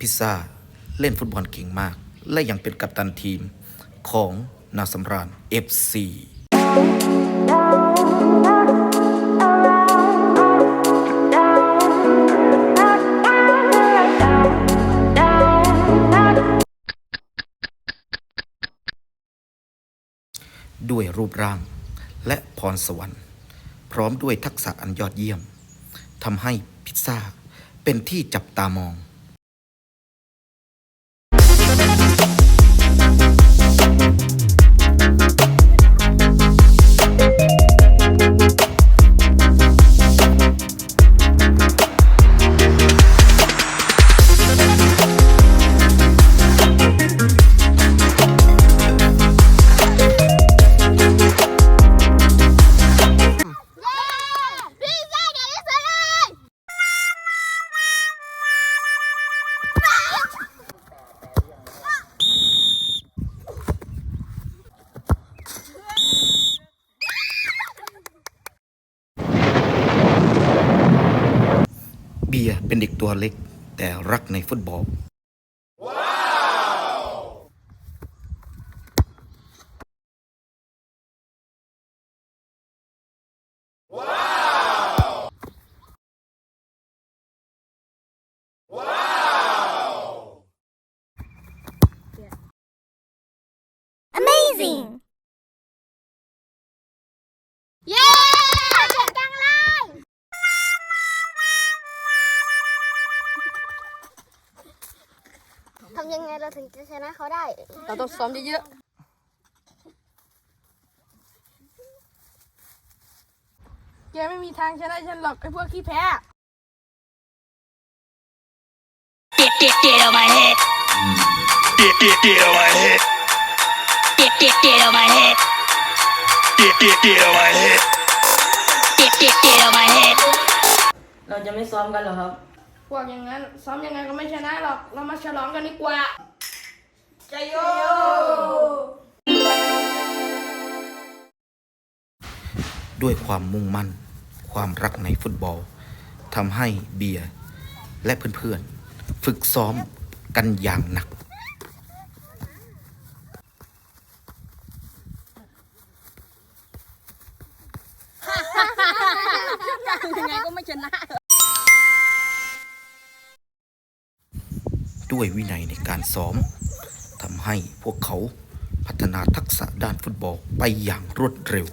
พิซซ่า เล่นฟุตบอลเก่งมาก และยังเป็นกัปตันทีมของนาสำราญ FC ด้วยรูปร่างและพรสวรรค์ พร้อมด้วยทักษะอันยอดเยี่ยมทำให้พิซซ่าเป็นที่จับตามอง เบียร์เป็นเด็กตัวเล็ก แต่รักในฟุตบอล ทำยังไงเราถึงจะชนะเขาได้ เราต้องซ้อมเยอะๆแกไม่มีทางชนะฉันหรอกไอ้พวกขี้แพ้ Get get get on my head. Get get get on my head. Get get get on my head. Get get get on my head. Get get get on my head. เราจะไม่ซ้อมกันเหรอครับ พวกอย่างนั้น ซ้อมยังไงก็ไม่ชนะหรอก เรามาฉลองกันดีกว่าใจโย ด้วยความมุ่งมั่น ความรักในฟุตบอลทำให้เบียร์และเพื่อนๆ ฝึกซ้อมกันอย่างหนัก ยังไงก็ไม่ชนะ ด้วยวินัยในการซ้อมทำให้พวกเขาพัฒนาทักษะด้านฟุตบอลไปอย่างรวดเร็ว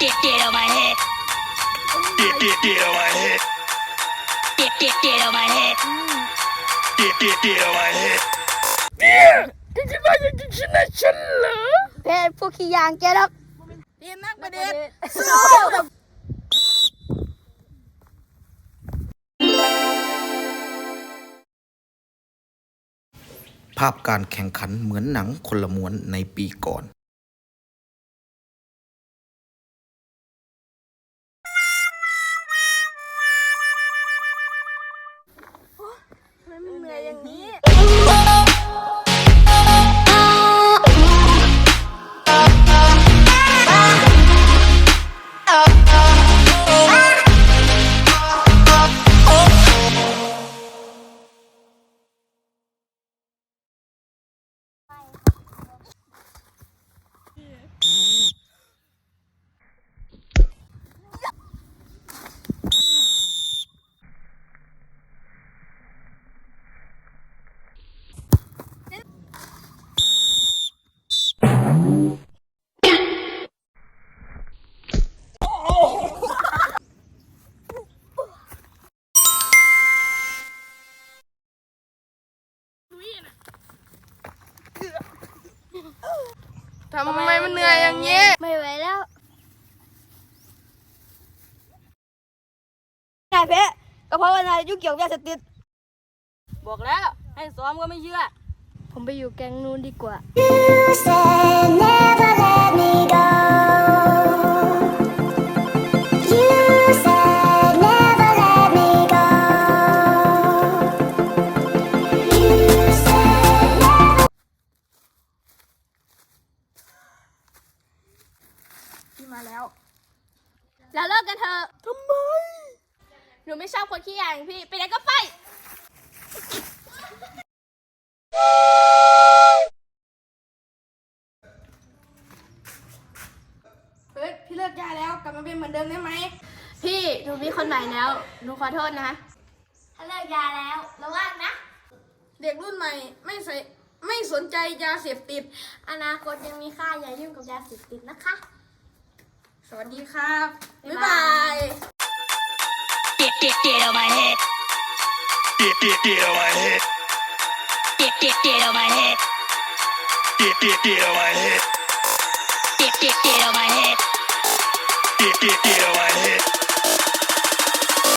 Get get get on my head. Get get get on my head. Get get get on my head. Get get get on my head. แกคิดว่ายังจะชนะฉันเหรอแพ้พวกขี้ยางแกหรอกเรียนนักประเด็นภาพการแข่งขันเหมือนหนังคนละม้วนในปีก่อน เทำไมมันเหนื่อยอย่างนี้ ไม่ไหวแล้วนายเพะก็เพราะว่านายยุ่งเกี่ยวกับยาเสพติด บอกแล้ว ให้ซ้อมก็ไม่เชื่อ ผมไปอยู่แก๊งนู้นดีกว่าพี่ มาแล้วเราเลิกกันเถอะทำไม หนูไม่ชอบคนขี้ยาอย่างพี่ ไปไหนก็ไปเฮ้ยพี่เลิกยาแล้วกลับมาเป็นเหมือนเดิมได้ไหม พี่หนูมีคนใหม่แล้ว หนูขอโทษนะ ถ้าเลิกยาแล้วระวังนะ เด็กรุ่นใหม่ไม่ใส่ไม่สนใจยาเสพติด อนาคตยังมีค่าอย่ายุ่งกับยาเสพติดนะคะ สวัสดีครับ บ๊ายบาย Get, get, get on my head. Get, get, get on my head. Get, get, get on my head. Get, get, get on my head. Get, get, get on my head. Get, get, get on my head.